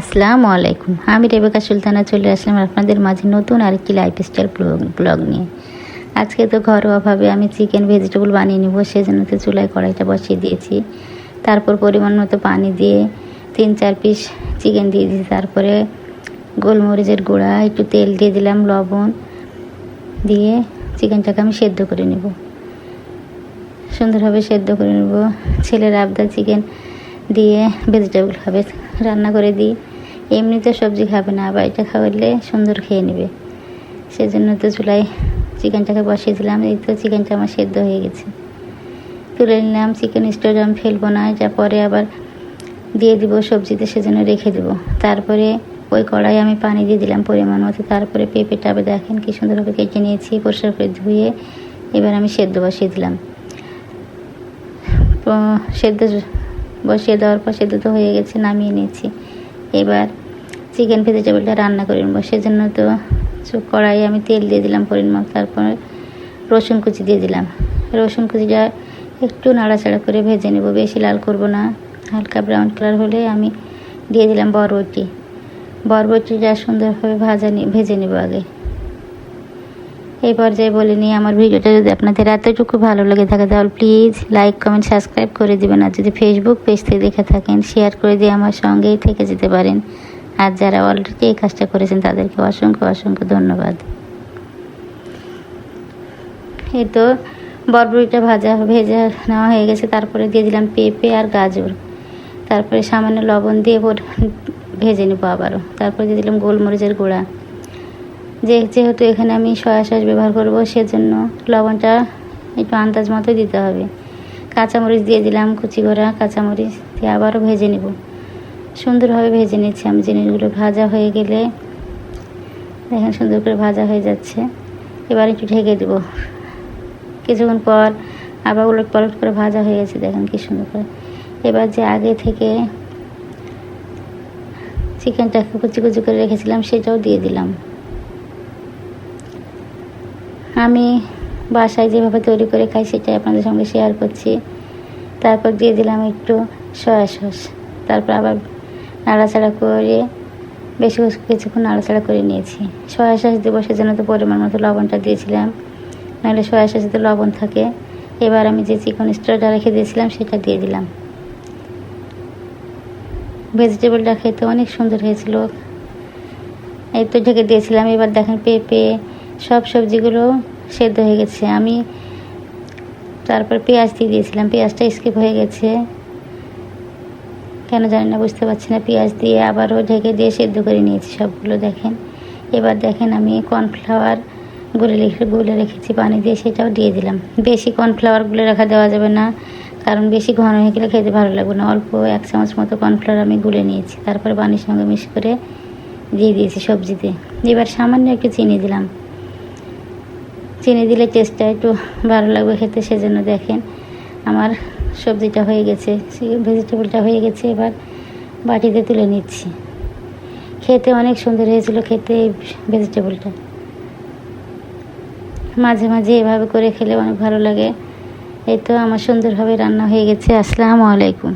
আসসালামু আলাইকুম। আমি রেবেকা সুলতানা চলে আসলাম আপনাদের মাঝে নতুন আর আরেকটি লাইফস্টাইল ব্লগ নিয়ে। আজকে তো ঘরোয়াভাবে আমি চিকেন ভেজিটেবল বানিয়ে নেব সেজন্য তো চুলায় কড়াইটা বসিয়ে দিয়েছি। তারপর পরিমাণ মতো পানি দিয়ে তিন, চার পিস চিকেন দিয়ে দিয়েছি। তারপরে গোলমরিচের গুঁড়া, একটু তেল দিয়ে দিলাম, লবণ দিয়ে চিকেনটাকে আমি সেদ্ধ করে নেব। সুন্দরভাবে সেদ্ধ করে নেব। ছেলের আবদা চিকেন দিয়ে ভেজিটেবল খাবে, রান্না করে দিই। এমনিতে সবজি খাবে না, আবার এটা খাওয়ালে সুন্দর খেয়ে নেবে। সেজন্য তো চুলায় চিকেনটাকে বসিয়ে দিলাম, এই তো চিকেনটা আমার সেদ্ধ হয়ে গেছে। তুলে নিলাম, চিকেন স্টোর আমি ফেলব না এটা পরে আবার দিয়ে দিব সবজিতে, সেজন্য রেখে দেব। তারপরে ওই কড়াই আমি পানি দিয়ে দিলাম পরিমাণ মতো। তারপরে পেঁপেটা আবার দেখেন কি সুন্দরভাবে কেটে নিয়েছি, পরিষ্কার করে ধুয়ে এবার আমি সেদ্ধ বসিয়ে দিলাম। সেদ্ধ বসিয়ে দেওয়ার পর সেদ্ধ তো হয়ে গেছে, নামিয়ে নিয়েছি। এবার চিকেন ভেজিটেবলটা রান্না করে নেব। সেজন্য তো কড়াইয়ে আমি তেল দিয়ে দিলাম পরিমাণ তারপর রসুন কুচি দিয়ে দিলাম। রসুন কুচিটা একটু নাড়াচাড়া করে ভেজে নেব, বেশি লাল করব না। হালকা ব্রাউন কালার হলে আমি দিয়ে দিলাম বরবটি। বরবটিটা সুন্দরভাবে ভাজা নি ভেজে নেব আগে। এই পর্যায়ে বলে নিয়ে আমার ভিডিওটা যদি আপনাদের এতটুকু ভালো লেগে থাকে, তাহলে প্লিজ লাইক কমেন্ট সাবস্ক্রাইব করে দিবেন। আর যদি ফেসবুক পেজ থেকে দেখে থাকেন শেয়ার করে দিয়ে আমার সঙ্গেই থেকে যেতে পারেন। আর যারা অলরেডি এই কাজটা করেছেন, তাদেরকে অসংখ্য অসংখ্য ধন্যবাদ। এই তো বরবটিটা ভাজা, ভেজে নেওয়া হয়ে গেছে। তারপরে দিয়ে দিলাম পেঁপে আর গাজর। তারপরে সামান্য লবণ দিয়ে ভেজে নেব আবারও। তারপরে দিয়ে দিলাম গোলমরিচের গুঁড়া। যে যেহেতু এখানে আমি সয়া সস ব্যবহার করব, সেজন্য লবণটা একটু আন্দাজ মতো দিতে হবে। কাঁচামরিচ দিয়ে দিলাম, কুচি করা কাঁচামরিচ দিয়ে আবারও ভেজে নেব। সুন্দরভাবে ভেজে নিচ্ছি আমি জিনিসগুলো, ভাজা হয়ে গেলে। দেখেন সুন্দর করে ভাজা হয়ে যাচ্ছে। এবার একটু ঢেকে দেবো। কিছুক্ষণ পর আবার উলট পালট করে ভাজা হয়ে গেছে, দেখেন কি সুন্দর করে। এবার যে আগে থেকে চিকেনটাকে কুচি কুচি করে রেখেছিলাম, সেটাও দিয়ে দিলাম। আমি বাসায় যেভাবে তৈরি করে খাই সেটাই আপনাদের সঙ্গে শেয়ার করছি। তারপর দিয়ে দিলাম একটু সয়া সস তারপর আবার নাড়াচাড়া করে বেশি কিছুক্ষণ নাড়াচাড়া করে নিয়েছি। সয়া সস দেবো সেজন্য তো পরিমাণ মতো লবণটা দিয়েছিলাম। নাহলে সয়া সসে তো লবণ থাকে। এবার আমি যে চিকেন স্টোরটা রেখে দিয়েছিলাম সেটা দিয়ে দিলাম। ভেজিটেবলটা খেতে অনেক সুন্দর হয়েছিল। এই তো ঢেকে দিয়েছিলাম। এবার দেখেন পেঁপে সব সবজিগুলো সেদ্ধ হয়ে গেছে। আমি তারপর পেঁয়াজ দিয়ে দিয়েছিলাম। পেঁয়াজটা স্কিপ হয়ে গেছে। কেন জানি না, বুঝতে পারছি না। পেঁয়াজ দিয়ে আবারও ঢেকে দিয়ে সেদ্ধ করে নিয়েছি সবগুলো, দেখেন। এবার দেখেন আমি কর্নফ্লাওয়ার গুলে রেখে গুলে রেখেছি, পানি দিয়ে সেটাও দিয়ে দিলাম। বেশি কর্নফ্লাওয়ার গুলে রাখা দেওয়া যাবে না, কারণ বেশি ঘন হয়ে গেলে খেতে ভালো লাগবে না। অল্প এক চামচ মতো কর্নফ্লাওয়ার আমি গুলে নিয়েছি। তারপরে পানির সঙ্গে মিক্স করে দিয়ে দিয়েছি সবজিতে। এবার সামান্য একটু চিনি দিলাম। চিনি দিলে টেস্টটা একটু ভালো লাগবে খেতে, সেজন্য দেখেন আমার সবজিটা হয়ে গেছে ভেজিটেবলটা হয়ে গেছে, এবার বাটিতে তুলে নিচ্ছি। খেতে অনেক সুন্দর হয়েছিল খেতে এই ভেজিটেবলটা মাঝে মাঝে এভাবে করে খেলে অনেক ভালো লাগে। এই তো আমার সুন্দরভাবে রান্না হয়ে গেছে। আসসালামু আলাইকুম।